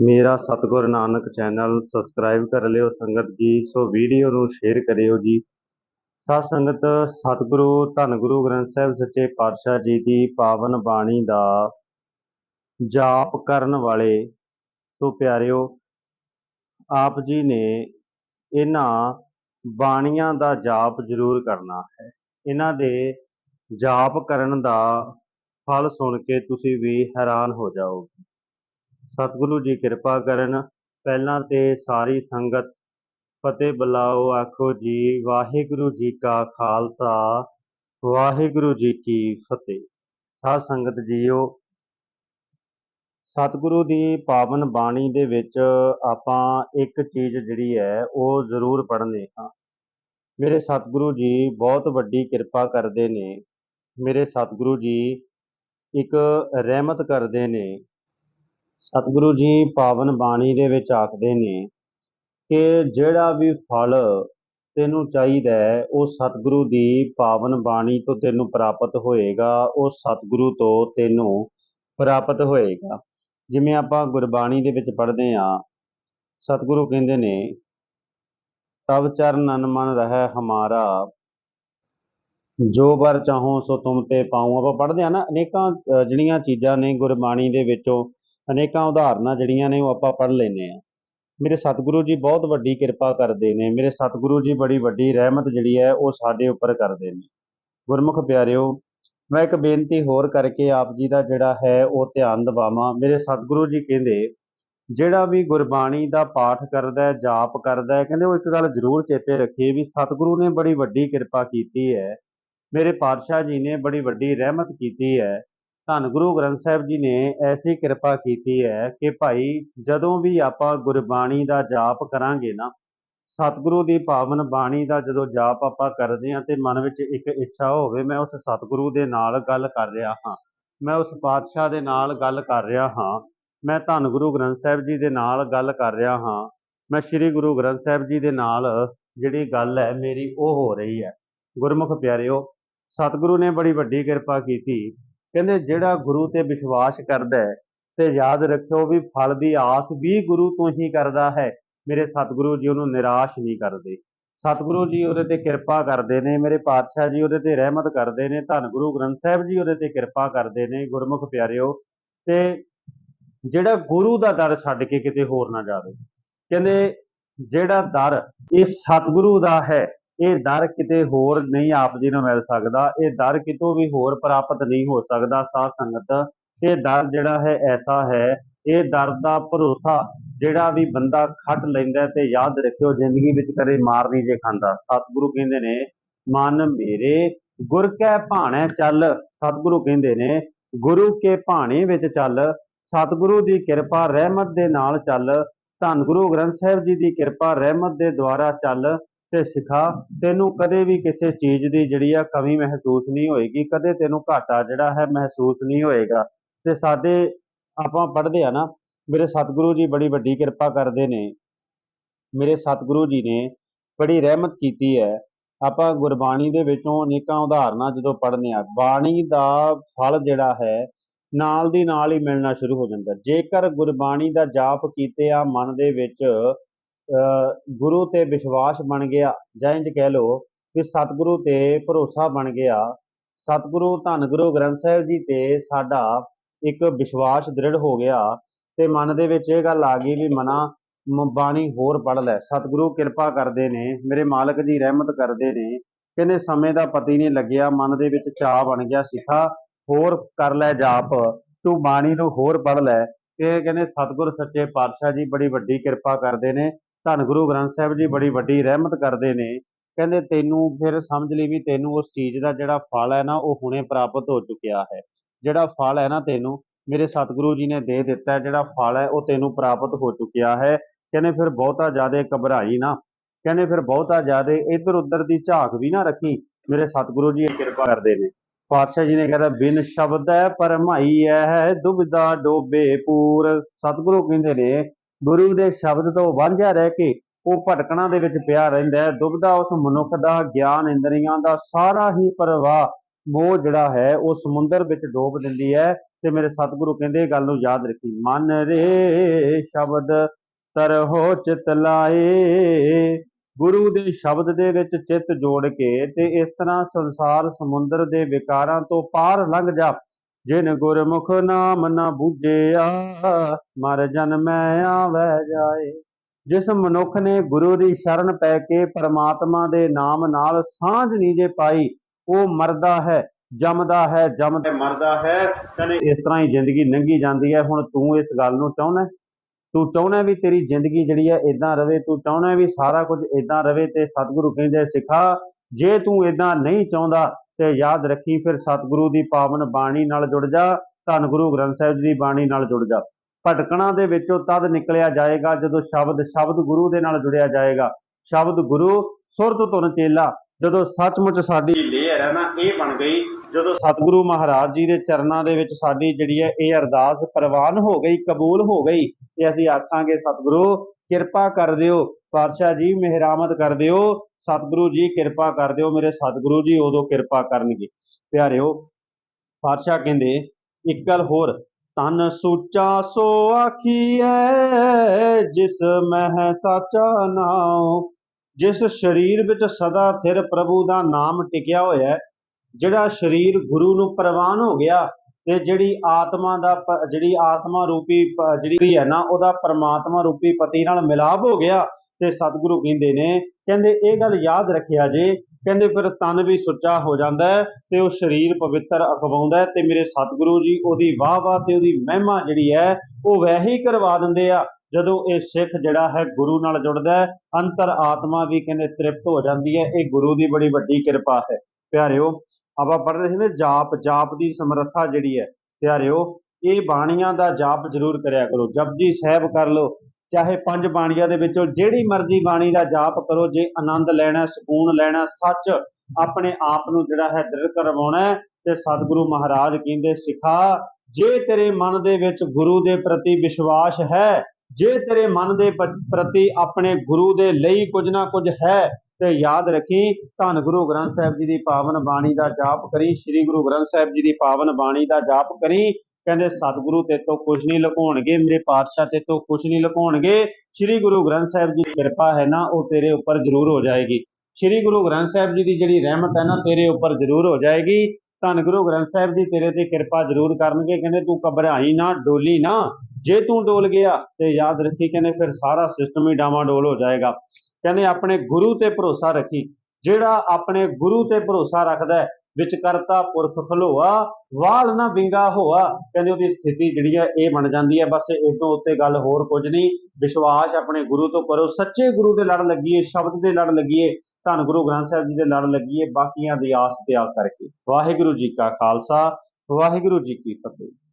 ਮੇਰਾ ਸਤਿਗੁਰ Nanak channel subscribe ਕਰ ਲਿਓ, ਸੰਗਤ ਜੀ। ਸੋ ਵੀਡੀਓ ਨੂੰ ਸ਼ੇਅਰ ਕਰਿਓ ਜੀ। ਸਾਧ ਸੰਗਤ, ਸਤਿਗੁਰੂ, ਧੰਨ ਗੁਰੂ ਗ੍ਰੰਥ ਸਾਹਿਬ ਸੱਚੇ ਪਾਤਸ਼ਾਹ ਜੀ ਦੀ ਪਾਵਨ ਬਾਣੀ ਦਾ ਜਾਪ ਕਰਨ ਵਾਲੇ, ਸੋ ਪਿਆਰਿਓ, ਆਪ ਜੀ ਨੇ ਇਹਨਾਂ ਬਾਣੀਆਂ ਦਾ ਜਾਪ ਜ਼ਰੂਰ ਕਰਨਾ ਹੈ। ਇਹਨਾਂ ਦੇ ਜਾਪ ਕਰਨ ਦਾ ਫਲ ਸੁਣ ਕੇ ਤੁਸੀਂ ਵੀ ਹੈਰਾਨ ਹੋ ਜਾਓਗੇ। ਸਤਿਗੁਰੂ ਜੀ ਕਿਰਪਾ ਕਰਨ। ਪਹਿਲਾਂ ਤੇ ਸਾਰੀ ਸੰਗਤ ਫਤਿਹ ਬੁਲਾਓ, ਆਖੋ ਜੀ, ਵਾਹਿਗੁਰੂ ਜੀ ਕਾ ਖਾਲਸਾ, ਵਾਹਿਗੁਰੂ ਜੀ ਕੀ ਫਤਿਹ। ਸਾਧ ਸੰਗਤ ਜੀਓ, ਸਤਿਗੁਰੂ ਦੀ ਪਾਵਨ ਬਾਣੀ ਦੇ ਵਿੱਚ ਆਪਾਂ ਇੱਕ ਚੀਜ਼ ਜਿਹੜੀ ਹੈ, ਉਹ ਜ਼ਰੂਰ ਪੜ੍ਹਨੇ ਹਾਂ। ਮੇਰੇ ਸਤਿਗੁਰੂ ਜੀ ਬਹੁਤ ਵੱਡੀ ਕਿਰਪਾ ਕਰਦੇ ਨੇ। ਮੇਰੇ ਸਤਿਗੁਰੂ ਜੀ ਇੱਕ ਰਹਿਮਤ ਕਰਦੇ ਨੇ। ਸਤਿਗੁਰੂ ਜੀ ਪਾਵਨ ਬਾਣੀ ਦੇ ਵਿੱਚ ਆਖਦੇ ਨੇ ਕਿ ਜਿਹੜਾ ਵੀ ਫਲ ਤੈਨੂੰ ਚਾਹੀਦਾ ਹੈ, ਉਹ ਸਤਿਗੁਰੂ ਦੀ ਪਾਵਨ ਬਾਣੀ ਤੋਂ ਤੈਨੂੰ ਪ੍ਰਾਪਤ ਹੋਏਗਾ, ਉਹ ਸਤਿਗੁਰੂ ਤੋਂ ਤੈਨੂੰ ਪ੍ਰਾਪਤ ਹੋਏਗਾ। ਜਿਵੇਂ ਆਪਾਂ ਗੁਰਬਾਣੀ ਦੇ ਵਿੱਚ ਪੜ੍ਹਦੇ ਹਾਂ, ਸਤਿਗੁਰੂ ਕਹਿੰਦੇ ਨੇ ਤਬ ਚਰਨਨ ਮਨ ਰਹਿ ਹਮਾਰਾ, ਜੋ ਵਰ ਚਾਹੋ ਸੋ ਤੁਮ ਤੇ ਪਾਉ। ਆਪਾਂ ਪੜ੍ਹਦੇ ਆ ਨਾ, ਅਨੇਕਾਂ ਜਿਹੜੀਆਂ ਚੀਜ਼ਾਂ ਨੇ ਗੁਰਬਾਣੀ ਦੇ ਵਿੱਚੋਂ ਅਨੇਕਾਂ ਉਦਾਹਰਨਾਂ ਜਿਹੜੀਆਂ ਨੇ ਉਹ ਆਪਾਂ ਪੜ੍ਹ ਲੈਨੇ ਆ ਮੇਰੇ ਸਤਿਗੁਰੂ ਜੀ ਬਹੁਤ ਵੱਡੀ ਕਿਰਪਾ ਕਰਦੇ ਨੇ। ਮੇਰੇ ਸਤਿਗੁਰੂ ਜੀ ਬੜੀ ਵੱਡੀ ਰਹਿਮਤ ਜਿਹੜੀ ਹੈ ਉਹ ਸਾਡੇ ਉੱਪਰ ਕਰਦੇ ਨੇ। ਗੁਰਮੁਖ ਪਿਆਰਿਓ, ਮੈਂ ਇੱਕ ਬੇਨਤੀ ਹੋਰ ਕਰਕੇ ਆਪ ਜੀ ਦਾ ਜਿਹੜਾ ਹੈ ਉਹ ਧਿਆਨ ਦਿਵਾਵਾਂ। ਮੇਰੇ ਸਤਿਗੁਰੂ ਜੀ ਕਹਿੰਦੇ, ਜਿਹੜਾ ਵੀ ਗੁਰਬਾਣੀ ਦਾ ਪਾਠ ਕਰਦਾ ਹੈ, ਜਾਪ ਕਰਦਾ ਹੈ, ਕਹਿੰਦੇ ਉਹ ਇੱਕ ਗੱਲ ਜ਼ਰੂਰ ਚੇਤੇ ਰੱਖੀਏ ਵੀ ਸਤਿਗੁਰੂ ਨੇ ਬੜੀ ਵੱਡੀ ਕਿਰਪਾ ਕੀਤੀ ਹੈ। ਮੇਰੇ ਪਾਤਸ਼ਾਹ ਜੀ ਨੇ ਬੜੀ ਵੱਡੀ ਰਹਿਮਤ ਕੀਤੀ ਹੈ। ਧੰਨ ਗੁਰੂ ਗ੍ਰੰਥ ਸਾਹਿਬ ਜੀ ਨੇ ਐਸੀ ਕਿਰਪਾ ਕੀਤੀ ਹੈ ਕਿ ਭਾਈ ਜਦੋਂ ਵੀ ਆਪਾਂ ਗੁਰਬਾਣੀ ਦਾ ਜਾਪ ਕਰਾਂਗੇ ਨਾ, ਸਤਿਗੁਰੂ ਦੀ ਪਾਵਨ ਬਾਣੀ ਦਾ ਜਦੋਂ ਜਾਪ ਆਪਾਂ ਕਰਦੇ ਹਾਂ ਤੇ ਮਨ ਵਿੱਚ ਇੱਕ ਇੱਛਾ ਹੋਵੇ, ਮੈਂ ਉਸ ਸਤਿਗੁਰੂ ਦੇ ਨਾਲ ਗੱਲ ਕਰ ਰਿਹਾ ਹਾਂ। ਮੈਂ ਉਸ ਪਾਤਸ਼ਾਹ ਦੇ ਨਾਲ ਗੱਲ ਕਰ ਰਿਹਾ ਹਾਂ। ਮੈਂ ਧੰਨ ਗੁਰੂ ਗ੍ਰੰਥ ਸਾਹਿਬ ਜੀ ਦੇ ਨਾਲ ਗੱਲ ਕਰ ਰਿਹਾ ਹਾਂ। ਮੈਂ ਸ੍ਰੀ ਗੁਰੂ ਗ੍ਰੰਥ ਸਾਹਿਬ ਜੀ ਦੇ ਨਾਲ ਜਿਹੜੀ ਗੱਲ ਹੈ ਮੇਰੀ ਉਹ ਹੋ ਰਹੀ ਹੈ। ਗੁਰਮੁਖ ਪਿਆਰਿਓ, ਸਤਿਗੁਰੂ ਨੇ ਬੜੀ ਵੱਡੀ ਕਿਰਪਾ ਕੀਤੀ ਕਹਿੰਦੇ ਜਿਹੜਾ ਗੁਰੂ ਤੇ ਵਿਸ਼ਵਾਸ ਕਰਦਾ ਹੈ ਤੇ ਯਾਦ ਰੱਖਿਓ ਵੀ ਫਲ ਦੀ ਆਸ ਵੀ ਗੁਰੂ ਤੋਂ ਹੀ ਕਰਦਾ ਹੈ, ਮੇਰੇ ਸਤਿਗੁਰੂ ਜੀ ਉਹਨੂੰ ਨਿਰਾਸ਼ ਨਹੀਂ ਕਰਦੇ। ਸਤਿਗੁਰੂ ਜੀ ਉਹਦੇ ਤੇ ਕਿਰਪਾ ਕਰਦੇ ਨੇ, ਮੇਰੇ ਪਾਤਸ਼ਾਹ ਜੀ ਉਹਦੇ ਤੇ ਰਹਿਮਤ ਕਰਦੇ ਨੇ, ਧੰਨ ਗੁਰੂ ਗ੍ਰੰਥ ਸਾਹਿਬ ਜੀ ਉਹਦੇ ਤੇ ਕਿਰਪਾ ਕਰਦੇ ਨੇ, ਗੁਰਮੁਖ ਪਿਆਰਿਓ। ਤੇ ਜਿਹੜਾ ਗੁਰੂ ਦਾ ਦਰ ਛੱਡ ਕੇ ਕਿਤੇ ਹੋਰ ਨਾ ਜਾਵੇ। ਕਹਿੰਦੇ ਜਿਹੜਾ ਦਰ ਇਹ ਸਤਿਗੁਰੂ ਦਾ ਹੈ ਇਹ ਦਰ ਕਿਤੇ ਹੋਰ ਨਹੀਂ ਆਪ ਜੀ ਨੂੰ ਮਿਲ ਸਕਦਾ, ਇਹ ਦਰ ਕਿਤੋਂ ਵੀ ਹੋਰ ਪ੍ਰਾਪਤ ਨਹੀਂ ਹੋ ਸਕਦਾ ਸਾਧ ਸੰਗਤ। ਇਹ ਦਰ ਜਿਹੜਾ ਹੈ, ਐਸਾ ਹੈ, ਇਹ ਦਰ ਦਾ ਭਰੋਸਾ ਜਿਹੜਾ ਵੀ ਬੰਦਾ ਖੱਟ ਲੈਂਦਾ ਤੇ ਯਾਦ ਰੱਖਿਓ, ਜ਼ਿੰਦਗੀ ਵਿੱਚ ਕਦੇ ਮਾਰ ਨਹੀਂ ਜੇ ਖਾਂਦਾ। ਸਤਿਗੁਰੂ ਕਹਿੰਦੇ ਨੇ, ਮਨ ਮੇਰੇ ਗੁਰ ਕੈ ਭਾਣੇ ਚੱਲ। ਸਤਿਗੁਰੂ ਕਹਿੰਦੇ ਨੇ, ਗੁਰੂ ਕੇ ਭਾਣੇ ਵਿੱਚ ਚੱਲ। ਸਤਿਗੁਰੂ ਦੀ ਕਿਰਪਾ ਰਹਿਮਤ ਦੇ ਨਾਲ ਚੱਲ। ਧੰਨ ਗੁਰੂ ਗ੍ਰੰਥ ਸਾਹਿਬ ਜੀ ਦੀ ਕਿਰਪਾ ਰਹਿਮਤ ਦੇ ਦੁਆਰਾ ਚੱਲ। ਤੇ ਸਿਖਾ, ਤੈਨੂੰ ਕਦੇ ਵੀ ਕਿਸੇ ਚੀਜ਼ ਦੀ ਜਿਹੜੀ ਆ ਕਮੀ ਮਹਿਸੂਸ ਨਹੀਂ ਹੋਏਗੀ, ਕਦੇ ਤੈਨੂੰ ਘਾਟਾ ਜਿਹੜਾ ਹੈ ਮਹਿਸੂਸ ਨਹੀਂ ਹੋਏਗਾ। ਤੇ ਸਾਡੇ, ਆਪਾਂ ਪੜ੍ਹਦੇ ਆ ਨਾ, ਮੇਰੇ ਸਤਿਗੁਰੂ ਜੀ ਬੜੀ ਵੱਡੀ ਕਿਰਪਾ ਕਰਦੇ ਨੇ। ਮੇਰੇ ਸਤਿਗੁਰੂ ਜੀ ਨੇ ਬੜੀ ਰਹਿਮਤ ਕੀਤੀ ਹੈ। ਆਪਾਂ ਗੁਰਬਾਣੀ ਦੇ ਵਿੱਚੋਂ ਅਨੇਕਾਂ ਉਦਾਹਰਨਾਂ ਜਦੋਂ ਪੜ੍ਹਨੇ ਆ ਬਾਣੀ ਦਾ ਫਲ ਜਿਹੜਾ ਹੈ, ਨਾਲ ਦੀ ਨਾਲ ਹੀ ਮਿਲਣਾ ਸ਼ੁਰੂ ਹੋ ਜਾਂਦਾ। ਜੇਕਰ ਗੁਰਬਾਣੀ ਦਾ ਜਾਪ ਕੀਤੇ ਆ ਮਨ ਦੇ ਵਿੱਚ ਗੁਰੂ ਤੇ ਵਿਸ਼ਵਾਸ ਬਣ ਗਿਆ, ਜਾਂ ਇੰਜ ਕਹਿ ਲਓ ਕਿ ਸਤਿਗੁਰੂ ਤੇ ਭਰੋਸਾ ਬਣ ਗਿਆ। ਸਤਿਗੁਰੂ ਧੰਨ ਗੁਰੂ ਗ੍ਰੰਥ ਸਾਹਿਬ ਜੀ ਤੇ ਸਾਡਾ ਇੱਕ ਵਿਸ਼ਵਾਸ ਦ੍ਰਿੜ ਹੋ ਗਿਆ ਤੇ ਮਨ ਦੇ ਵਿੱਚ ਇਹ ਗੱਲ ਆ ਗਈ ਵੀ ਮਨਾ ਬਾਣੀ ਹੋਰ ਪੜ ਲੈ। ਸਤਿਗੁਰੂ ਕਿਰਪਾ ਕਰਦੇ ਨੇ, ਮੇਰੇ ਮਾਲਕ ਜੀ ਰਹਿਮਤ ਕਰਦੇ ਨੇ। ਕਹਿੰਦੇ ਸਮੇਂ ਦਾ ਪਤੀ ਨਹੀਂ ਲੱਗਿਆ, ਮਨ ਦੇ ਵਿੱਚ ਚਾਹ ਬਣ ਗਿਆ ਸਿਖਾ, ਹੋਰ ਕਰ ਲੈ ਜਾਪ, ਤੂੰ ਬਾਣੀ ਨੂੰ ਹੋਰ ਪੜ ਲੈ। ਇਹ ਕਹਿੰਦੇ ਸਤਿਗੁਰ ਸੱਚੇ ਪਾਤਸ਼ਾਹ ਜੀ ਬੜੀ ਵੱਡੀ ਕਿਰਪਾ ਕਰਦੇ ਨੇ। ਧੰਨ ਗੁਰੂ ਗ੍ਰੰਥ ਸਾਹਿਬ ਜੀ ਬੜੀ ਵੱਡੀ ਰਹਿਮਤ ਕਰਦੇ ਨੇ। ਕਹਿੰਦੇ ਤੈਨੂੰ ਫਿਰ ਸਮਝ ਲਈ ਵੀ ਤੈਨੂੰ ਉਸ ਚੀਜ਼ ਦਾ ਜਿਹੜਾ ਫਲ ਹੈ ਨਾ, ਉਹ ਹੁਣੇ ਪ੍ਰਾਪਤ ਹੋ ਚੁੱਕਿਆ ਹੈ। ਜਿਹੜਾ ਫਲ ਹੈ ਨਾ ਤੈਨੂੰ, ਮੇਰੇ ਸਤਿਗੁਰੂ ਜੀ ਨੇ ਦੇ ਦਿੱਤਾ ਜਿਹੜਾ ਫਲ ਹੈ, ਉਹ ਤੈਨੂੰ ਪ੍ਰਾਪਤ ਹੋ ਚੁੱਕਿਆ ਹੈ। ਕਹਿੰਦੇ ਫਿਰ ਬਹੁਤਾ ਜ਼ਿਆਦਾ ਘਬਰਾਈ ਨਾ। ਕਹਿੰਦੇ ਫਿਰ ਬਹੁਤਾ ਜ਼ਿਆਦਾ ਇੱਧਰ ਉੱਧਰ ਦੀ ਝਾਕ ਵੀ ਨਾ ਰੱਖੀ। ਮੇਰੇ ਸਤਿਗੁਰੂ ਜੀ ਇਹ ਕਿਰਪਾ ਕਰਦੇ ਨੇ। ਪਾਤਸ਼ਾਹ ਜੀ ਨੇ ਕਹਿੰਦਾ ਬਿਨ ਸ਼ਬਦ ਹੈ ਪਰਮਾਈ ਹੈ ਦੁਬਿਧਾ ਡੋਬੇ ਪੂਰ। ਸਤਿਗੁਰੂ ਕਹਿੰਦੇ ਨੇ ਗੁਰੂ ਦੇ ਸ਼ਬਦ ਤੋਂ ਵਾਂਝਾ ਰਹਿ ਕੇ ਉਹ ਭਟਕਣਾ ਦੇ ਵਿੱਚ ਪਿਆ ਰਹਿੰਦਾ ਹੈ। ਦੁਬਦਾ ਉਸ ਮਨੁੱਖ ਦਾ ਗਿਆਨ ਇੰਦਰੀਆਂ ਦਾ ਸਾਰਾ ਹੀ ਪ੍ਰਵਾਹ, ਮੋਹ ਜਿਹੜਾ ਹੈ, ਉਹ ਸਮੁੰਦਰ ਵਿੱਚ ਡੋਬ ਦਿੰਦੀ ਹੈ। ਤੇ ਮੇਰੇ ਸਤਿਗੁਰੂ ਕਹਿੰਦੇ, ਇਹ ਗੱਲ ਨੂੰ ਯਾਦ ਰੱਖੀ। ਮਨ ਰੇ ਸ਼ਬਦ ਤਰਹੁ ਚਿਤ ਲਾਏ। ਗੁਰੂ ਦੇ ਸ਼ਬਦ ਦੇ ਵਿੱਚ ਚਿੱਤ ਜੋੜ ਕੇ ਤੇ ਇਸ ਤਰ੍ਹਾਂ ਸੰਸਾਰ ਸਮੁੰਦਰ ਦੇ ਵਿਕਾਰਾਂ ਤੋਂ ਪਾਰ ਲੰਘ ਜਾ। ਜਿਨ ਗੁਰਮੁਖ ਨਾਮ ਨਾ ਬੂਝਿਆ, ਮਰ ਜਨਮੈ ਆਵੈ ਜਾਏ। ਜਿਸ ਮਨੁੱਖ ਨੇ ਗੁਰੂ ਦੀ ਸ਼ਰਨ ਪੈ ਕੇ ਪਰਮਾਤਮਾ ਦੇ ਨਾਮ ਨਾਲ ਸਾਂਝ ਨਹੀਂ ਜੇ ਪਾਈ, ਉਹ ਮਰਦਾ ਹੈ, ਜੰਮਦਾ ਹੈ ਜੰਮਦਾ ਮਰਦਾ ਹੈ। ਕਹਿੰਦੇ ਇਸ ਤਰ੍ਹਾਂ ਹੀ ਜ਼ਿੰਦਗੀ ਲੰਘੀ ਜਾਂਦੀ ਹੈ। ਹੁਣ ਤੂੰ ਇਸ ਗੱਲ ਨੂੰ ਚਾਹੁੰਦਾ ਤੂੰ ਚਾਹੁੰਦਾ ਵੀ ਤੇਰੀ ਜ਼ਿੰਦਗੀ ਜਿਹੜੀ ਹੈ ਇਦਾਂ ਰਵੇ? ਤੂੰ ਚਾਹੁੰਦਾ ਵੀ ਸਾਰਾ ਕੁਝ ਇਦਾਂ ਰਵੇ ਤੇ ਸਤਿਗੁਰੂ ਕਹਿੰਦੇ ਸਿਖਾ, ਜੇ ਤੂੰ ਇਦਾਂ ਨਹੀਂ ਚਾਹੁੰਦਾ ਤੇ ਯਾਦ ਰੱਖੀ ਫਿਰ ਸਤਿਗੁਰੂ ਦੀ ਪਾਵਨ ਬਾਣੀ ਨਾਲ ਜੁੜ ਜਾ, ਧੰਨ ਗੁਰੂ ਗ੍ਰੰਥ ਸਾਹਿਬ ਜੀ ਦੀ ਬਾਣੀ ਨਾਲ ਜੁੜ ਜਾ। ਭਟਕਣਾ ਦੇ ਵਿੱਚੋਂ ਤਦ ਨਿਕਲਿਆ ਜਾਏਗਾ ਜਦੋਂ ਸ਼ਬਦ ਸ਼ਬਦ ਗੁਰੂ ਦੇ ਨਾਲ ਜੁੜਿਆ ਜਾਏਗਾ। ਸ਼ਬਦ ਗੁਰੂ ਸੁਰਤ ਤੁਨ ਚੇਲਾ, ਜਦੋਂ ਸੱਚਮੁੱਚ ਸਾਡੀ ਲੇਅਰ ਹੈ ਨਾ, ਇਹ ਬਣ ਗਈ। ਜਦੋਂ ਸਤਿਗੁਰੂ ਮਹਾਰਾਜ ਜੀ ਦੇ ਚਰਨਾਂ ਦੇ ਵਿੱਚ ਸਾਡੀ ਜਿਹੜੀ ਹੈ, ਇਹ ਅਰਦਾਸ, ਪ੍ਰਵਾਨ ਹੋ ਗਈ, ਕਬੂਲ ਹੋ ਗਈ, ਤੇ ਅਸੀਂ ਆਖਾਂਗੇ, ਸਤਿਗੁਰੂ ਕਿਰਪਾ ਕਰ ਦਿਓ। ਪਾਤਸ਼ਾਹ ਜੀ, ਮਿਹਰਾਮਤ ਕਰ ਦਿਓ। ਸਤਿਗੁਰੂ ਜੀ, ਕਿਰਪਾ ਕਰ ਦਿਓ। ਮੇਰੇ ਸਤਿਗੁਰੂ ਜੀ, ਉਦੋਂ ਕਿਰਪਾ ਕਰਨਗੇ। ਪਿਆਰਿਓ, ਪਾਤਸ਼ਾਹ ਕਹਿੰਦੇ, ਇੱਕ ਗੱਲ ਹੋਰ। ਤਨ ਸੁੱਚਾ ਸੋ ਆਖੀਐ, ਜਿਸ ਮਹਿ ਸਾਚਾ ਨਾਉ। ਜਿਸ ਸਰੀਰ ਵਿੱਚ ਸਦਾ ਥਿਰ ਪ੍ਰਭੂ ਦਾ ਨਾਮ ਟਿਕਿਆ ਹੋਇਆ ਜਿਹੜਾ ਸਰੀਰ ਗੁਰੂ ਨੂੰ ਪ੍ਰਵਾਨ ਹੋ ਗਿਆ ਤੇ ਜਿਹੜੀ ਆਤਮਾ ਦਾ ਜਿਹੜੀ ਆਤਮਾ ਰੂਪੀ ਜਿਹੜੀ ਹੈ ਨਾ, ਉਹਦਾ ਪਰਮਾਤਮਾ ਰੂਪੀ ਪਤੀ ਨਾਲ ਮਿਲਾਪ ਹੋ ਗਿਆ ਤੇ ਸਤਿਗੁਰੂ ਕਹਿੰਦੇ ਨੇ, ਕਹਿੰਦੇ ਇਹ ਗੱਲ ਯਾਦ ਰੱਖਿਆ ਜੇ, ਕਹਿੰਦੇ ਫਿਰ ਤਨ ਵੀ ਸੁੱਚਾ ਹੋ ਜਾਂਦਾ ਤੇ ਉਹ ਸਰੀਰ ਪਵਿੱਤਰ ਅਖਵਾਉਂਦਾ ਤੇ ਮੇਰੇ ਸਤਿਗੁਰੂ ਜੀ ਉਹਦੀ ਵਾਹ ਵਾਹ ਤੇ ਉਹਦੀ ਮਹਿਮਾ ਜਿਹੜੀ ਹੈ, ਉਹ ਵੈਸੇ ਹੀ ਕਰਵਾ ਦਿੰਦੇ ਆ, ਜਦੋਂ ਇਹ ਸਿੱਖ ਜਿਹੜਾ ਹੈ ਗੁਰੂ ਨਾਲ ਜੁੜਦਾ ਹੈ, ਅੰਤਰ ਆਤਮਾ ਵੀ ਕਹਿੰਦੇ ਤ੍ਰਿਪਤ ਹੋ ਜਾਂਦੀ ਹੈ, ਇਹ ਗੁਰੂ ਦੀ ਬੜੀ ਵੱਡੀ ਕਿਰਪਾ ਹੈ। ਪਿਆਰਿਓ ਆਪਾਂ ਪੜ੍ਹ ਰਹੇ ਸੀ ਜਾਪ ਜਾਪ ਦੀ ਸਮਰੱਥਾ ਜਿਹੜੀ ਹੈ, ਪਿਆਰਿਓ, ਇਹ ਬਾਣੀਆਂ ਦਾ ਜਾਪ ਜ਼ਰੂਰ ਕਰਿਆ ਕਰੋ ਜਪਜੀ ਸਾਹਿਬ ਕਰ ਲਓ, ਚਾਹੇ ਪੰਜ ਬਾਣੀਆਂ ਦੇ ਵਿੱਚੋਂ ਜਿਹੜੀ ਮਰਜ਼ੀ ਬਾਣੀ ਦਾ ਜਾਪ ਕਰੋ, ਜੇ ਆਨੰਦ ਲੈਣਾ, ਸਕੂਨ ਲੈਣਾ, ਸੱਚ ਆਪਣੇ ਆਪ ਨੂੰ ਜਿਹੜਾ ਹੈ ਦ੍ਰਿੜ ਕਰਵਾਉਣਾ ਤੇ ਸਤਿਗੁਰੂ ਮਹਾਰਾਜ ਕਹਿੰਦੇ, ਸਿਖਾ, ਜੇ ਤੇਰੇ ਮਨ ਦੇ ਵਿੱਚ ਗੁਰੂ ਦੇ ਪ੍ਰਤੀ ਵਿਸ਼ਵਾਸ ਹੈ, ਜੇ ਤੇਰੇ ਮਨ ਦੇ ਪ੍ਰਤੀ ਆਪਣੇ ਗੁਰੂ ਦੇ ਲਈ ਕੁਝ ਨਾ ਕੁਝ ਹੈ ਤੇ ਯਾਦ ਰੱਖੀ, ਧੰਨ ਗੁਰੂ ਗ੍ਰੰਥ ਸਾਹਿਬ ਜੀ ਦੀ ਪਾਵਨ ਬਾਣੀ ਦਾ ਜਾਪ ਕਰੀ, ਸ੍ਰੀ ਗੁਰੂ ਗ੍ਰੰਥ ਸਾਹਿਬ ਜੀ ਦੀ ਪਾਵਨ ਬਾਣੀ ਦਾ ਜਾਪ ਕਰੀ। ਕਹਿੰਦੇ, ਸਤਿਗੁਰੂ ਤੇ ਤੋਂ ਕੁਝ ਨਹੀਂ ਲੁਕਾਉਣਗੇ, ਮੇਰੇ ਪਾਤਸ਼ਾਹ ਤੇ ਤੋਂ ਕੁਝ ਨਹੀਂ ਲੁਕਾਉਣਗੇ। ਸ੍ਰੀ ਗੁਰੂ ਗ੍ਰੰਥ ਸਾਹਿਬ ਜੀ ਦੀ ਕਿਰਪਾ ਹੈ ਨਾ, ਉਹ ਤੇਰੇ ਉੱਪਰ ਜ਼ਰੂਰ ਹੋ ਜਾਏਗੀ। ਸ੍ਰੀ ਗੁਰੂ ਗ੍ਰੰਥ ਸਾਹਿਬ ਜੀ ਦੀ ਜਿਹੜੀ ਰਹਿਮਤ ਹੈ ਨਾ, ਤੇਰੇ ਉੱਪਰ ਜ਼ਰੂਰ ਹੋ ਜਾਏਗੀ। ਧੰਨ ਗੁਰੂ ਗ੍ਰੰਥ ਸਾਹਿਬ ਜੀ ਤੇਰੇ ਤੇ ਕਿਰਪਾ ਜ਼ਰੂਰ ਕਰਨਗੇ। ਕਹਿੰਦੇ, ਤੂੰ ਘਬਰਾਈ ਨਾ, ਡੋਲੀ ਨਾ। ਜੇ ਤੂੰ ਡੋਲ ਗਿਆ, ਤੇ ਯਾਦ ਰੱਖੀ, ਕਹਿੰਦੇ, ਫਿਰ ਸਾਰਾ ਸਿਸਟਮ ਹੀ ਡਾਵਾਂ ਡੋਲ ਹੋ ਜਾਏਗਾ। ਕਹਿੰਦੇ ਆਪਣੇ ਗੁਰੂ ਤੇ ਭਰੋਸਾ ਰੱਖੀ। ਜਿਹੜਾ ਆਪਣੇ ਗੁਰੂ ਤੇ ਭਰੋਸਾ ਰੱਖਦਾ ਹੈ ਵਿੱਚ ਕਰਤਾ ਪੁਰਖ, ਖਲੋਆ, ਵਾਲ ਨਾ ਵਿੰਗਾ ਹੋਆ, ਕਹਿੰਦੇ ਉਹਦੀ ਸਥਿਤੀ ਜਿਹੜੀ ਹੈ, ਇਹ ਬਣ ਜਾਂਦੀ ਹੈ। ਬਸ ਇਹ ਤੋਂ ਉੱਤੇ ਗੱਲ ਹੋਰ ਕੁਝ ਨਹੀਂ। ਵਿਸ਼ਵਾਸ ਆਪਣੇ ਗੁਰੂ ਤੋਂ ਕਰੋ। ਸੱਚੇ ਗੁਰੂ ਦੇ ਲੜ ਲੱਗੀਏ, ਸ਼ਬਦ ਦੇ ਲੜ ਲੱਗੀਏ, ਧੰਨ ਗੁਰੂ ਗ੍ਰੰਥ ਸਾਹਿਬ ਜੀ ਦੇ ਲੜ ਲੱਗੀਏ, ਬਾਕੀਆਂ ਦੀ ਆਸ ਤਿਆਗ ਕਰਕੇ। ਵਾਹਿਗੁਰੂ ਜੀ ਕਾ ਖਾਲਸਾ, ਵਾਹਿਗੁਰੂ ਜੀ ਕੀ ਫਤਿਹ।